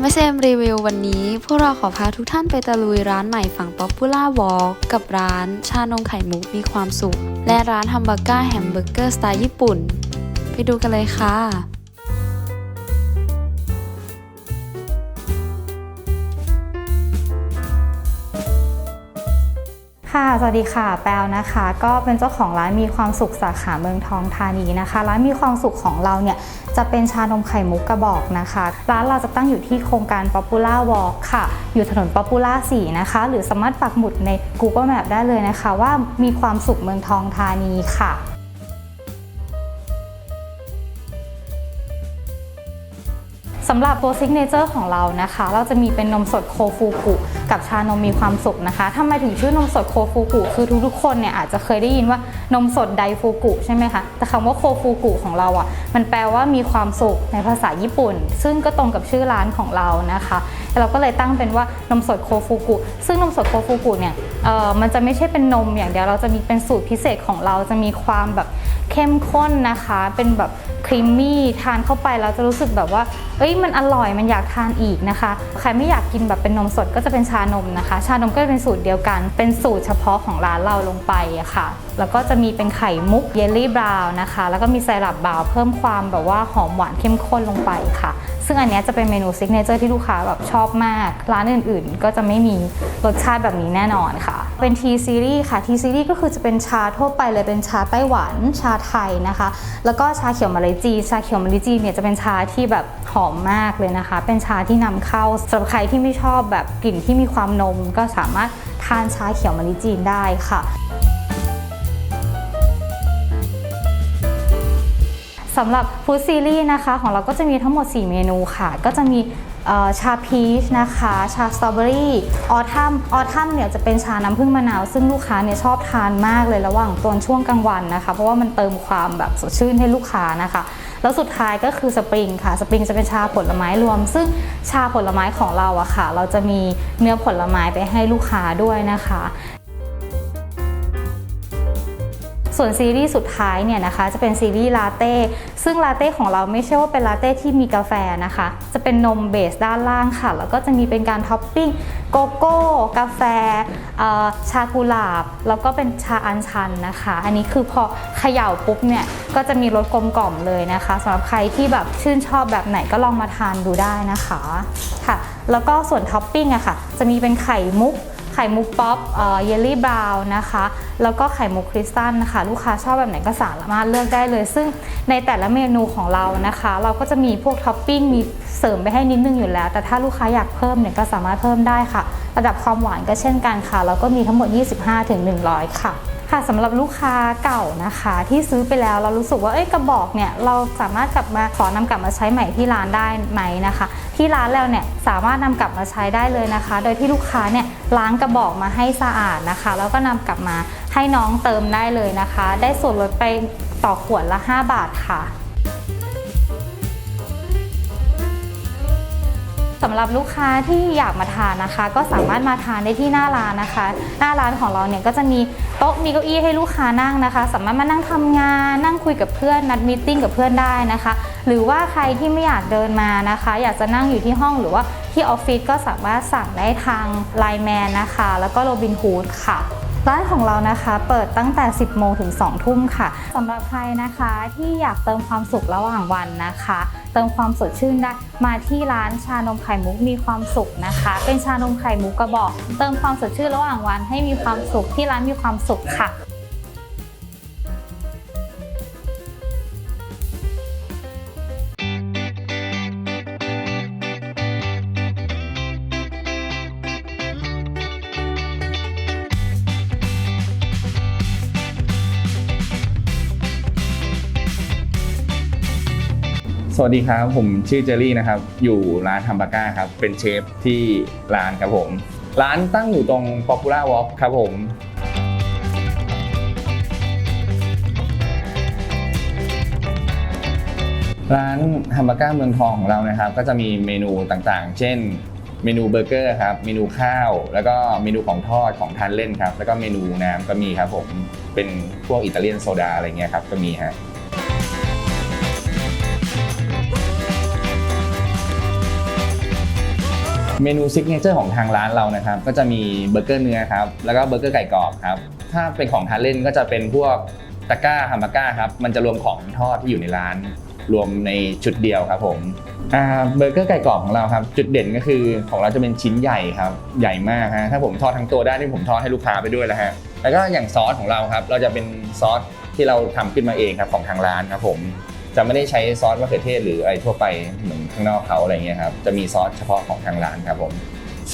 MSM Review วันนี้ พวกเราขอพาทุกท่านไปตะลุยร้านใหม่ฝั่ง Popular Walk กับร้านชานมไข่มุกมีความสุข และร้านฮัมเบอร์เกอร์แฮมเบอร์เกอร์สไตล์ญี่ปุ่น ไปดูกันเลยค่ะ ค่ะ สวัสดีค่ะ แปลนะคะ ก็เป็นเจ้าของร้านมีความสุขสาขาเมืองทองธานีนะคะ ร้านมีความสุขของเราเนี่ยจะเป็นชานมไข่มุกกระบอกนะคะ ร้านเราจะตั้งอยู่ที่โครงการ Popular Walk ค่ะ อยู่ถนน Popular 4นะคะ หรือสามารถปักหมุดใน Google Map ได้เลยนะคะ ว่ามีความสุขเมืองทองธานีค่ะ สำหรับตัวซิกเนเจอร์ของเรานะคะ เราจะมีเป็นนมสดโคฟูกุกับชานมมีความสุขนะคะทำไมถึงชื่อนมสดโคฟูกุคือทุกๆคนเนี่ยอาจจะเคยได้ยินว่านมสดไดฟูกุใช่ไหมคะ แต่คำว่าโคฟูกุของเราอะ่ะ มันแปลว่ามีความสุขในภาษาญี่ปุ่น ซึ่งก็ตรงกับชื่อร้านของเรานะคะ เราก็เลยตั้งเป็นว่านมสดโคฟูกุ ซึ่งนมสดโคฟูกุเนี่ยเอ่อมันจะไม่ใช่เป็นนมอย่างเดียว เราจะมีเป็นสูตรพิเศษของเรา จะมีความแบบเข้มข้นนะคะ เป็นแบบ ครีมมี่ทานเข้าไปแล้วจะรู้สึกแบบว่า เอ้ยมันอร่อยมันอยากทานอีกนะคะ ใครไม่อยากกินแบบเป็นนมสดก็จะเป็นชานมนะคะ ชานมก็จะเป็นสูตรเดียวกัน เป็นสูตรเฉพาะของร้านเราลงไปอะค่ะ แล้วก็จะมีเป็นไข่มุกเยลลี่บราวน์นะคะ แล้วก็มีไซรัปบราวน์เพิ่มความแบบว่าหอมหวานเข้มข้นลงไปค่ะ ซึ่งอันนี้จะเป็นเมนูซิกเนเจอร์ที่ลูกค้าแบบชอบมาก ร้านอื่นๆ ก็จะไม่มีรสชาติแบบนี้แน่นอนค่ะ เป็น T series ค่ะ T series ก็คือจะเป็นชาทั่วไปเลยเป็นชาไต้หวันชาไทยนะคะ แล้วก็ชาเขียวมาเลจีชาเขียวมาเลจีเนี่ยจะเป็นชาที่แบบหอมมากเลยนะคะ เป็นชาที่นำเข้าสำหรับใครที่ไม่ชอบแบบกลิ่นที่มีความนม ก็สามารถทานชาเขียวมาเลจีนได้ค่ะสำหรับฟู้ดซีรีส์นะคะ ของเราก็จะมีทั้งหมด 4 เมนูค่ะ ก็จะมี ชาพีชนะคะ ชาสตรอเบอรี่ออทัมออทัมเนี่ยจะเป็นชาน้ำผึ้งมะนาว ซึ่งลูกค้าเนี่ยชอบทานมากเลยระหว่างตอนช่วงกลางวันนะคะ เพราะว่ามันเติมความแบบสดชื่นให้ลูกค้านะคะ แล้วสุดท้ายก็คือสปริงค่ะ สปริงจะเป็นชาผลไม้รวม ซึ่งชาผลไม้ของเราอะค่ะ เราจะมีเนื้อผลไม้ไปให้ลูกค้าด้วยนะคะ ส่วนซีรีส์สุดท้ายเนี่ยนะคะจะเป็นซีรีส์ลาเต้ซึ่งลาเต้ของเราไม่ใช่ว่าเป็นลาเต้ที่มีกาแฟนะคะ จะเป็นนมเบสด้านล่างค่ะ แล้วก็จะมีเป็นการท็อปปิ้งโกโก้ กาแฟชากุหลาบ แล้วก็เป็นชาอัญชันนะคะ อันนี้คือพอเขย่าปุ๊บเนี่ยก็จะมีรสกลมกล่อมเลยนะคะสำหรับใครที่แบบชื่นชอบแบบไหนก็ลองมาทานดูได้นะคะค่ะ แล้วก็ส่วนท็อปปิ้งอะค่ะ จะมีเป็นไข่มุก ไข่มุกป๊อปเยลลี่บราวน์นะคะ แล้วก็ไข่มุกคริสตัลนะคะลูกค้าชอบแบบไหนก็สามารถเลือกได้เลย ซึ่งในแต่ละเมนูของเรานะคะ เราก็จะมีพวกท็อปปิ้งมีเสริมไปให้นิดนึงอยู่แล้ว แต่ถ้าลูกค้าอยากเพิ่มเนี่ยก็สามารถเพิ่มได้ค่ะ ระดับความหวานก็เช่นกันค่ะแล้วก็มีทั้งหมด 25-100 ค่ะ ค่ะสำหรับลูกค้าเก่านะคะ ที่ซื้อไปแล้วเรารู้สึกว่าเอ้ยกระบอกเนี่ยเราสามารถกลับมาขอนำกลับมาใช้ใหม่ที่ร้านได้ไหมนะคะ ที่ร้านเราเนี่ยสามารถนำกลับมาใช้ได้เลยนะคะ โดยที่ลูกค้าเนี่ยล้างกระบอกมาให้สะอาดนะคะ แล้วก็นำกลับมาให้น้องเติมได้เลยนะคะ ได้ส่วนลดไปต่อขวดละ 5 บาทค่ะ สำหรับลูกค้าที่อยากมาทานนะคะ ก็สามารถมาทานได้ที่หน้าร้านนะคะ หน้าร้านของเราเนี่ยก็จะมีโต๊ะมีเก้าอี้ให้ลูกค้านั่งนะคะ สามารถมานั่งทำงานนั่งคุยกับเพื่อนนัดมีตติ้งกับเพื่อนได้นะคะ หรือว่าใครที่ไม่อยากเดินมานะคะ อยากจะนั่งอยู่ที่ห้องหรือว่าที่ออฟฟิศก็สามารถสั่งได้ทางไลน์แมนนะคะ แล้วก็โรบินฮูดค่ะ ร้านของเรานะคะ เปิดตั้งแต่ 10 โมงถึง 2 ทุ่มค่ะสำหรับใครนะคะที่อยากเติมความสุขระหว่างวันนะคะ เติมความสดชื่นได้มาที่ร้านชานมไข่มุกมีความสุขนะคะ เป็นชานมไข่มุกกระบอก เติมความสดชื่นระหว่างวันให้มีความสุขที่ร้านมีความสุขค่ะ สวัสดีครับ ผมชื่อเจอรี่นะครับ อยู่ร้านฮัมบาก้าครับ เป็นเชฟที่ร้านครับผม ร้านตั้งอยู่ตรง Popular Walk ครับผมร้านฮัมบาก้าเมืองทองของเรานะครับ ก็จะมีเมนูต่างๆ เช่น เมนูเบอร์เกอร์ครับเมนูข้าว แล้วก็เมนูของทอดของทานเล่นครับ แล้วก็เมนูน้ำก็มีครับผมเป็นพวกอิตาเลียนโซดาอะไรเงี้ยครับก็มีฮะ เมนูซิกเนเจอร์ของทางร้านเรานะครับ ก็จะมีเบอร์เกอร์เนื้อครับ แล้วก็เบอร์เกอร์ไก่กรอบครับ ถ้าเป็นของทานเล่นก็จะเป็นพวกตะก้าฮัมบาก้าครับ มันจะรวมของทอดที่อยู่ในร้าน รวมในชุดเดียวครับผมเบอร์เกอร์ไก่กรอบของเราครับ จุดเด่นก็คือของเราจะเป็นชิ้นใหญ่ครับ ใหญ่มากฮะ ถ้าผมทอดทั้งตัวได้นี่ผมทอดให้ลูกค้าไปด้วยแล้วฮะ แล้วก็อย่างซอสของเราครับ เราจะเป็นซอสที่เราทำขึ้นมาเองครับของทางร้านครับผม จะไม่ได้ใช้ซอสมะเขือเทศหรืออะไรทั่วไปเหมือนข้างนอกเขาอะไรเงี้ยครับจะมีซอสเฉพาะของทางร้านครับผม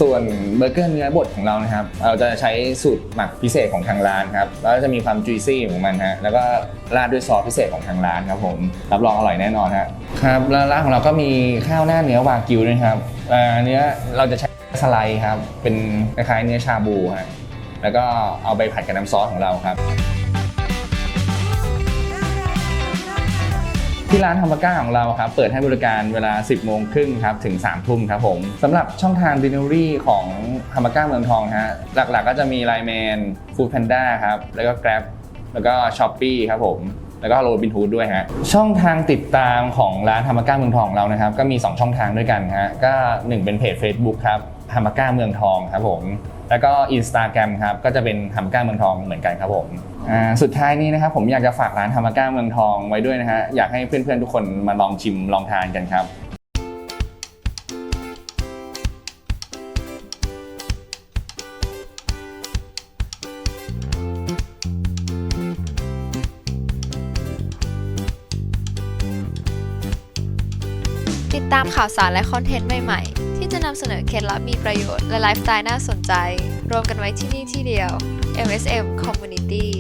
ส่วนเบอร์เกอร์เนื้อบดของเรานะครับ เราจะใช้สูตรหมักพิเศษของทางร้านครับ แล้วจะมีความจุยซี่ของมันฮะ แล้วก็ราดด้วยซอสพิเศษของทางร้านครับผม รับรองอร่อยแน่นอนฮะ ครับแล้วร้านของเราก็มีข้าวหน้าเนื้อวากิวด้วยครับเนื้อเราจะใช้สไลด์ครับ เป็นคล้ายๆเนื้อชาบูฮะ แล้วก็เอาไปผัดกับน้ำซอสของเราครับ ที่ร้านฮัมบาก้าของเราครับเปิดให้บริการเวลา 10 โมงครึ่งครับถึง 3 ทุ่มครับผมสำหรับช่องทาง Delivery ของฮัมบาก้าเมืองทองฮะหลักๆ ก็จะมี Line Man Food Panda ครับแล้วก็ Grab แล้วก็ s h อ p e e ครับผมแล้วก็โรบิน o ูดด้วยฮะช่องทางติดตามของร้านฮัมบาก้าเมืองทองของเรานะครับ ก็มี 2 ช่องทางด้วยกันฮะก็ 1 เป็นเพจ Facebook ครับฮัมบาก้าเมืองทองครับผม แล้วก็ Instagram ครับก็จะเป็นฮัมบาก้าเมืองทองเหมือนกันครับผมอ่าสุดท้ายนี้นะครับผมอยากจะฝากร้านฮัมาก้าเมืองทองไว้ด้วยนะฮะอยากให้เพื่อนๆทุกคนมาลองชิมลองทานกันครับติดตามข่าวสารและคอนเทนต์ใหม่ ๆ จะนำเสนอเคล็ดลับมีประโยชน์และไลฟ์สไตล์น่าสนใจ รวมกันไว้ที่นี่ที่เดียว MSM Community